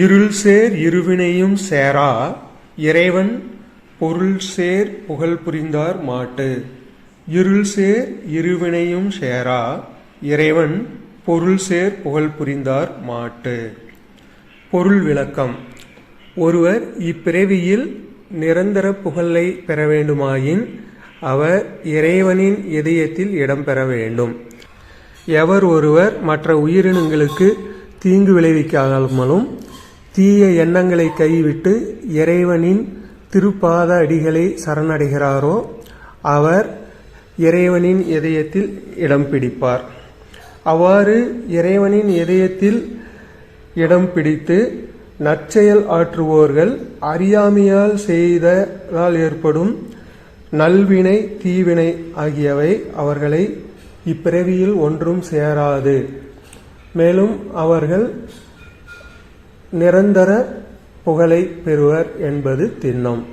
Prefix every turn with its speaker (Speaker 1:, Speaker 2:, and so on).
Speaker 1: இருள் சேர் இருவினையும் சேரா இறைவன் பொருள் சேர் புகழ் புரிந்தார் மாட்டு இருள் சேர் இருவினையும் சேரா இறைவன் பொருள் சேர் புகழ் புரிந்தார் மாட்டு பொருள் விளக்கம் ஒருவர் இப்பிறவியில் நிரந்தர புகழை பெற வேண்டுமாயின் அவர் இறைவனின் இதயத்தில் இடம்பெற வேண்டும் எவர் ஒருவர் மற்ற உயிரினங்களுக்கு தீங்கு விளைவிக்காமலும் தீய எண்ணங்களை கைவிட்டு இறைவனின் திருப்பாத அடிகளை சரணடைகிறாரோ அவர் இறைவனின் இதயத்தில் இடம் பிடிப்பார் அவ்வாறு இறைவனின் இதயத்தில் இடம் பிடித்து நற்செயல் ஆற்றுவோர்கள் அறியாமையால் செய்ததால் ஏற்படும் நல்வினை தீவினை ஆகியவை அவர்களை இப்பிறவியில் ஒன்றும் சேராது மேலும் அவர்கள் நிரந்தர புகழை பெறுவர் என்பது திண்ணம்